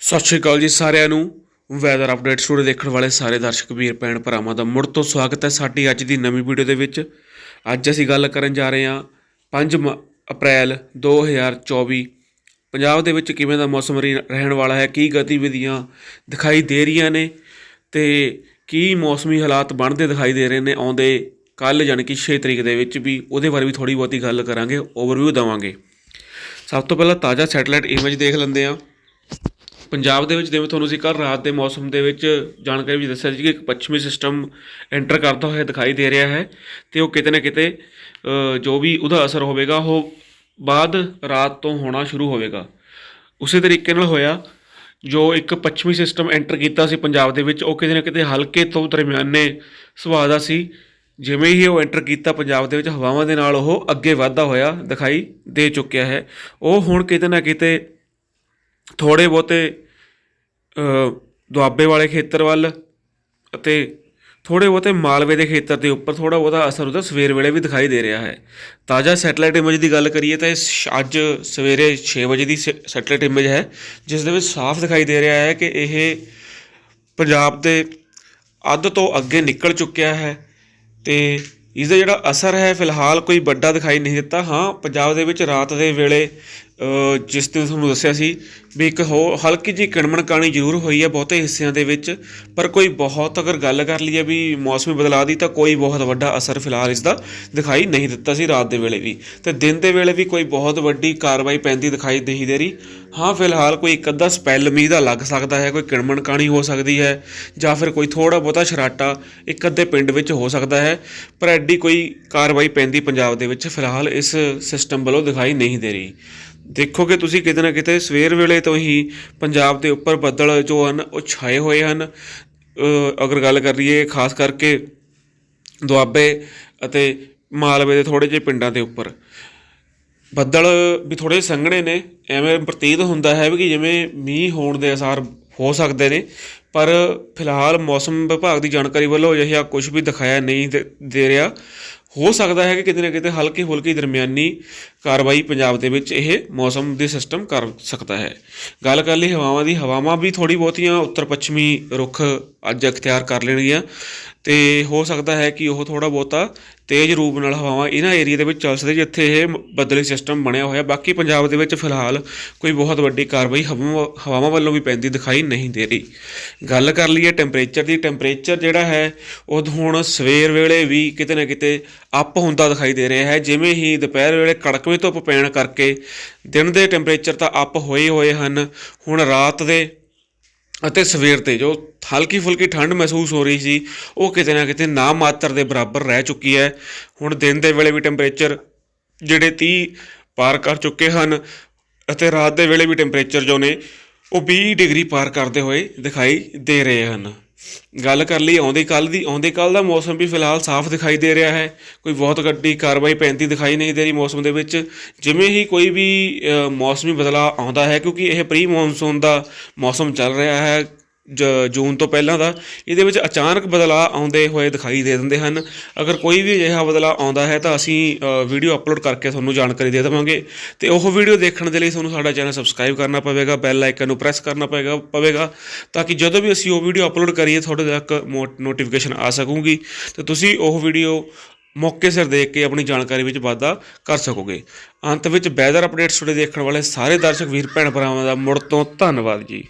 ਸਤਿ ਸ਼੍ਰੀ ਅਕਾਲ ਜੀ ਸਾਰਿਆਂ ਨੂੰ। ਵੈਦਰ ਅਪਡੇਟ ਸਟੂਡੀਓ ਦੇਖਣ ਵਾਲੇ ਸਾਰੇ ਦਰਸ਼ਕ, ਵੀਰ, ਭੈਣ, ਭਰਾਵਾਂ ਦਾ ਮੁੜ ਤੋਂ ਸਵਾਗਤ ਹੈ ਸਾਡੀ ਅੱਜ ਦੀ ਨਵੀਂ ਵੀਡੀਓ ਦੇ ਵਿੱਚ। ਅੱਜ ਅਸੀਂ ਗੱਲ ਕਰਨ ਜਾ ਰਹੇ ਹਾਂ 5 ਮ- ਅਪ੍ਰੈਲ 2024 ਪੰਜਾਬ ਦੇ ਵਿੱਚ ਕਿਵੇਂ ਦਾ ਮੌਸਮ ਰਹੀ- ਰਹਿਣ ਵਾਲਾ ਹੈ, ਕੀ ਗਤੀਵਿਧੀਆਂ ਦਿਖਾਈ ਦੇ ਰਹੀਆਂ ਨੇ ਤੇ ਕੀ ਮੌਸਮੀ ਹਾਲਾਤ ਬਣਦੇ ਦਿਖਾਈ ਦੇ ਰਹੇ ਨੇ ਆਉਂਦੇ ਕੱਲ ਯਾਨੀ ਕਿ 6 ਤਰੀਕ ਦੇ ਵਿੱਚ ਵੀ ਉਹਦੇ ਬਾਰੇ ਵੀ ਥੋੜੀ ਬਹੁਤੀ ਗੱਲ ਕਰਾਂਗੇ ਓਵਰਵਿਊ ਦਵਾਂਗੇ। ਸਭ ਤੋਂ ਪਹਿਲਾਂ ਤਾਜ਼ਾ ਸੈਟੇਲਾਈਟ ਇਮੇਜ ਦੇਖ ਲੈਂਦੇ ਹਾਂ। ਪੰਜਾਬ ਦੇ ਵਿੱਚ ਜਿਵੇਂ ਤੁਹਾਨੂੰ ਅਸੀਂ ਕੱਲ੍ਹ ਰਾਤ ਦੇ ਮੌਸਮ ਦੇ ਵਿੱਚ ਜਾਣਕਾਰੀ ਵੀ ਦੱਸਿਆ ਸੀ ਕਿ ਇੱਕ ਪੱਛਮੀ ਸਿਸਟਮ ਐਂਟਰ ਕਰਦਾ ਹੋਇਆ ਦਿਖਾਈ ਦੇ ਰਿਹਾ ਹੈ ਤੇ ਉਹ ਕਿਤੇ ਨਾ ਕਿਤੇ ਜੋ ਵੀ ਉਹਦਾ ਅਸਰ ਹੋਵੇਗਾ, ਉਹ ਬਾਅਦ ਰਾਤ ਤੋਂ ਹੋਣਾ ਸ਼ੁਰੂ ਹੋਵੇਗਾ। ਉਸੇ ਤਰੀਕੇ ਨਾਲ ਹੋਇਆ, ਜੋ ਇੱਕ ਪੱਛਮੀ ਸਿਸਟਮ ਐਂਟਰ ਕੀਤਾ ਸੀ ਪੰਜਾਬ ਦੇ ਵਿੱਚ, ਉਹ ਕਿਤੇ ਨਾ ਕਿਤੇ ਹਲਕੇ ਤੋਂ ਦਰਮਿਆਨੇ ਸੁਭਾਅ ਦਾ ਸੀ। ਜਿਵੇਂ ਹੀ ਉਹ ਐਂਟਰ ਕੀਤਾ ਪੰਜਾਬ ਦੇ ਵਿੱਚ, ਹਵਾਵਾਂ ਦੇ ਨਾਲ ਉਹ ਅੱਗੇ ਵਧਦਾ ਹੋਇਆ ਦਿਖਾਈ ਦੇ ਚੁੱਕਿਆ ਹੈ। ਉਹ ਹੁਣ ਕਿਤੇ ਨਾ ਕਿਤੇ ਥੋੜੇ ਬਹੁਤੇ ਦੁਆਬੇ ਵਾਲੇ ਖੇਤਰ ਵੱਲ ਅਤੇ ਥੋੜੇ ਬਹੁਤੇ ਮਾਲਵੇ ਦੇ ਖੇਤਰ ਦੇ ਉੱਪਰ ਥੋੜਾ ਬਹੁਤਾ ਅਸਰ ਉਹਦਾ ਸਵੇਰ ਵੇਲੇ ਵੀ ਦਿਖਾਈ ਦੇ ਰਿਹਾ ਹੈ। ਤਾਜ਼ਾ ਸੈਟਲਾਈਟ ਇਮੇਜ ਦੀ ਗੱਲ ਕਰੀਏ ਤਾਂ ਇਹ ਸ਼- ਅੱਜ ਸਵੇਰੇ 6 ਵਜੇ ਦੀ ਸੈਟਲਾਈਟ ਇਮੇਜ ਹੈ, ਜਿਸ ਦੇ ਵਿੱਚ ਸਾਫ਼ ਦਿਖਾਈ ਦੇ ਰਿਹਾ ਹੈ ਕਿ ਇਹ ਪੰਜਾਬ ਦੇ ਅੱਧ ਤੋਂ ਅੱਗੇ ਨਿਕਲ ਚੁੱਕਿਆ ਹੈ ਤੇ ਇਸ ਦਾ ਜਿਹੜਾ ਅਸਰ ਹੈ, ਫਿਲਹਾਲ ਕੋਈ ਵੱਡਾ ਦਿਖਾਈ ਨਹੀਂ ਦਿੱਤਾ। ਹਾਂ, ਪੰਜਾਬ ਦੇ ਵਿੱਚ ਰਾਤ ਦੇ ਵੇਲੇ ਜਿਸ ਦਿਨ ਤੁਹਾਨੂੰ ਦੱਸਿਆ ਸੀ ਵੀ ਇੱਕ ਹੋ, ਹਲਕੀ ਜਿਹੀ ਕਿਣਮਣ ਕਾਣੀ ਜ਼ਰੂਰ ਹੋਈ ਹੈ ਬਹੁਤੇ ਹਿੱਸਿਆਂ ਦੇ ਵਿੱਚ, ਪਰ ਕੋਈ ਬਹੁਤ ਅਗਰ ਗੱਲ ਕਰ ਲਈਏ ਵੀ ਮੌਸਮੀ ਬਦਲਾਅ ਦੀ ਤਾਂ ਕੋਈ ਬਹੁਤ ਵੱਡਾ ਅਸਰ ਫਿਲਹਾਲ ਇਸ ਦਾ ਦਿਖਾਈ ਨਹੀਂ ਦਿੱਤਾ ਸੀ ਰਾਤ ਦੇ ਵੇਲੇ ਵੀ। ਤੇ ਦਿਨ ਦੇ ਵੇਲੇ ਵੀ ਕੋਈ ਬਹੁਤ ਵੱਡੀ ਕਾਰਵਾਈ ਪੈਂਦੀ ਦਿਖਾਈ ਨਹੀਂ ਦੇ ਰਹੀ। ਹਾਂ, ਫਿਲਹਾਲ ਕੋਈ ਇੱਕ ਅੱਧਾ ਸਪੈਲ ਮੀਂਹ ਦਾ ਲੱਗ ਸਕਦਾ ਹੈ, ਕੋਈ ਕਿਣਮਣ ਕਾਣੀ ਹੋ ਸਕਦੀ ਹੈ, ਜਾਂ ਫਿਰ ਕੋਈ ਥੋੜਾ ਬਹੁਤਾ ਸ਼ਰਾਟਾ ਇੱਕ ਅੱਧੇ ਪਿੰਡ ਵਿੱਚ ਹੋ ਸਕਦਾ ਹੈ, ਪਰ ਐਡੀ ਕੋਈ ਕਾਰਵਾਈ ਪੈਂਦੀ ਪੰਜਾਬ ਦੇ ਵਿੱਚ ਫਿਲਹਾਲ ਇਸ ਸਿਸਟਮ ਵੱਲੋਂ ਦਿਖਾਈ ਨਹੀਂ ਦੇ ਰਹੀ। ਦੇਖੋਗੇ ਤੁਸੀਂ ਕਿਤੇ ਨਾ ਕਿਤੇ ਸਵੇਰ ਵੇਲੇ ਤੋਂ ਹੀ ਪੰਜਾਬ ਦੇ ਉੱਪਰ ਬੱਦਲ ਜੋ ਹਨ, ਉਹ ਛਾਏ ਹੋਏ ਹਨ। ਅਗਰ ਗੱਲ ਕਰੀਏ ਖਾਸ ਕਰਕੇ ਦੁਆਬੇ ਅਤੇ ਮਾਲਵੇ ਦੇ ਥੋੜੇ ਜਿਹੇ ਪਿੰਡਾਂ ਦੇ ਉੱਪਰ। ਬੱਦਲ ਵੀ ਥੋੜੇ ਸੰਘਣੇ ਨੇ, ਐਵੇਂ ਪ੍ਰਤੀਤ ਹੁੰਦਾ ਹੈ ਵੀ ਜਿਵੇਂ ਮੀਂਹ ਹੋਣ ਦੇ ਅਸਾਰ ਹੋ ਸਕਦੇ ਨੇ, ਪਰ ਫਿਲਹਾਲ ਮੌਸਮ ਵਿਭਾਗ ਦੀ ਜਾਣਕਾਰੀ ਵੱਲੋਂ ਅਜਿਹਾ ਕੁਝ ਵੀ ਦਿਖਾਇਆ ਨਹੀਂ ਦੇ- ਦੇ ਰਿਹਾ। ਹੋ ਸਕਦਾ ਹੈ ਕਿ ਕਿਤੇ ਨਾ ਕਿਤੇ ਹਲਕੀ ਫੁਲਕੀ ਦਰਮਿਆਨੀ ਕਾਰਵਾਈ ਪੰਜਾਬ ਦੇ ਵਿੱਚ ਇਹ ਮੌਸਮ ਦੇ ਸਿਸਟਮ ਕਰ ਸਕਦਾ ਹੈ। ਗੱਲ ਕਰ ਲਈ ਹਵਾਵਾਂ ਦੀ, ਹਵਾਵਾਂ ਵੀ ਥੋੜੀ ਬਹੁਤੀਆਂ ਉੱਤਰ ਪੱਛਮੀ ਰੁੱਖ ਅੱਜ ਅਖਤਿਆਰ ਕਰ ਲੈਣਗੀਆਂ। ਤੇ ਹੋ ਸਕਦਾ ਹੈ ਕਿ ਉਹ ਥੋੜਾ ਬਹੁਤਾ ਤੇਜ਼ ਰੂਪ ਨਾਲ ਹਵਾਵਾਂ ਇਹਨਾਂ ਏਰੀਆ ਦੇ ਵਿੱਚ ਚੱਲ ਸਕਦੇ, ਜਿੱਥੇ ਇਹ ਬੱਦਲੀ ਸਿਸਟਮ ਬਣਿਆ ਹੋਇਆ। ਬਾਕੀ ਪੰਜਾਬ ਦੇ ਵਿੱਚ ਫਿਲਹਾਲ ਕੋਈ ਬਹੁਤ ਵੱਡੀ ਕਾਰਵਾਈ ਹਵਾਵਾਂ ਹਵਾਵਾਂ ਵੱਲੋਂ ਵੀ ਪੈਂਦੀ ਦਿਖਾਈ ਨਹੀਂ ਦੇ ਰਹੀ। ਗੱਲ ਕਰ ਲਈਏ ਟੈਂਪਰੇਚਰ ਦੀ। ਟੈਂਪਰੇਚਰ ਜਿਹੜਾ ਹੈ, ਉਹ ਹੁਣ ਸਵੇਰ ਵੇਲੇ ਵੀ ਕਿਤੇ ਨਾ ਕਿਤੇ ਅਪ ਹੁੰਦਾ ਦਿਖਾਈ ਦੇ ਰਿਹਾ ਹੈ। ਜਿਵੇਂ ਹੀ ਦੁਪਹਿਰ ਵੇਲੇ ਕੜਕਵੇਂ ਧੁੱਪ ਪੈਣ ਕਰਕੇ ਦਿਨ ਦੇ ਟੈਂਪਰੇਚਰ ਤਾਂ ਅਪ ਹੋਏ ਹੋਏ ਹਨ। ਹੁਣ ਰਾਤ ਦੇ ਅਤੇ ਸਵੇਰ ਤੇ ਜੋ ਹਲਕੀ ਫੁਲਕੀ ਠੰਡ ਮਹਿਸੂਸ ਹੋ ਰਹੀ ਸੀ, ਉਹ ਕਿਤੇ ਨਾ ਕਿਤੇ ਨਾ ਮਾਤਰ ਦੇ ਬਰਾਬਰ ਰਹਿ ਚੁੱਕੀ ਹੈ। ਹੁਣ ਦਿਨ ਦੇ ਵੇਲੇ ਵੀ ਟੈਂਪਰੇਚਰ ਜਿਹੜੇ 30 ਪਾਰ ਕਰ ਚੁੱਕੇ ਹਨ ਅਤੇ ਰਾਤ ਦੇ ਵੇਲੇ ਵੀ ਟੈਂਪਰੇਚਰ ਜੋ ਨੇ, ਉਹ 20 ਡਿਗਰੀ ਪਾਰ ਕਰਦੇ ਹੋਏ ਦਿਖਾਈ ਦੇ ਰਹੇ ਹਨ। ਗੱਲ ਕਰ ਲਈ, ਆਉਂਦੇ ਕੱਲ ਦੀ, ਆਉਂਦੇ ਕੱਲ ਦਾ ਮੌਸਮ ਵੀ ਫਿਲਹਾਲ ਸਾਫ਼ ਦਿਖਾਈ ਦੇ ਰਿਹਾ ਹੈ। ਕੋਈ ਬਹੁਤ ਗੱਡੀ ਕਾਰਵਾਈ ਪੈਂਦੀ ਦਿਖਾਈ ਨਹੀਂ ਦੇ ਰਹੀ ਮੌਸਮ ਦੇ ਵਿੱਚ। ਜਿਵੇਂ ਹੀ ਕੋਈ ਵੀ ਮੌਸਮੀ ਬਦਲਾਅ ਆਉਂਦਾ ਹੈ, ਕਿਉਂਕਿ ਇਹ ਪ੍ਰੀ ਮੌਨਸੂਨ ਦਾ ਮੌਸਮ ਚੱਲ ਰਿਹਾ ਹੈ ਜੂਨ ਤੋਂ ਪਹਿਲਾਂ ਦਾ, ਇਹਦੇ ਵਿੱਚ ਅਚਾਨਕ ਬਦਲਾਅ ਆਉਂਦੇ ਹੋਏ ਦਿਖਾਈ ਦੇ ਦਿੰਦੇ ਹਨ। ਅਗਰ ਕੋਈ ਵੀ ਅਜਿਹਾ ਬਦਲਾਅ ਆਉਂਦਾ ਹੈ ਤਾਂ ਅਸੀਂ ਵੀਡੀਓ ਅਪਲੋਡ ਕਰਕੇ ਤੁਹਾਨੂੰ ਜਾਣਕਾਰੀ ਦੇ ਦੇਵਾਂਗੇ। ਤੇ ਉਹ ਵੀਡੀਓ ਦੇਖਣ ਦੇ ਲਈ ਤੁਹਾਨੂੰ ਸਾਡਾ ਚੈਨਲ ਸਬਸਕ੍ਰਾਈਬ ਕਰਨਾ ਪਵੇਗਾ, ਬੈਲ ਆਈਕਨ ਨੂੰ ਪ੍ਰੈਸ ਕਰਨਾ ਪਵੇਗਾ ਪਵੇਗਾ, ਤਾਂ ਕਿ ਜਦੋਂ ਵੀ ਅਸੀਂ ਉਹ ਵੀਡੀਓ ਅਪਲੋਡ ਕਰੀਏ, ਤੁਹਾਡੇ ਤੱਕ ਨੋਟੀਫਿਕੇਸ਼ਨ ਆ ਸਕੂਗੀ। ਤੇ ਤੁਸੀਂ ਉਹ ਵੀਡੀਓ ਮੌਕੇ ਸਿਰ ਦੇਖ ਕੇ ਆਪਣੀ ਜਾਣਕਾਰੀ ਵਿੱਚ ਵਾਧਾ ਕਰ ਸਕੋਗੇ। ਅੰਤ ਵਿੱਚ ਵੈਦਰ ਅਪਡੇਟਸ ਤੁਹਾਡੇ ਦੇਖਣ ਵਾਲੇ ਸਾਰੇ ਦਰਸ਼ਕ, ਵੀਰ ਭੈਣ ਭਰਾਵਾਂ ਦਾ ਮੁੜ ਤੋਂ ਧੰਨਵਾਦ ਜੀ।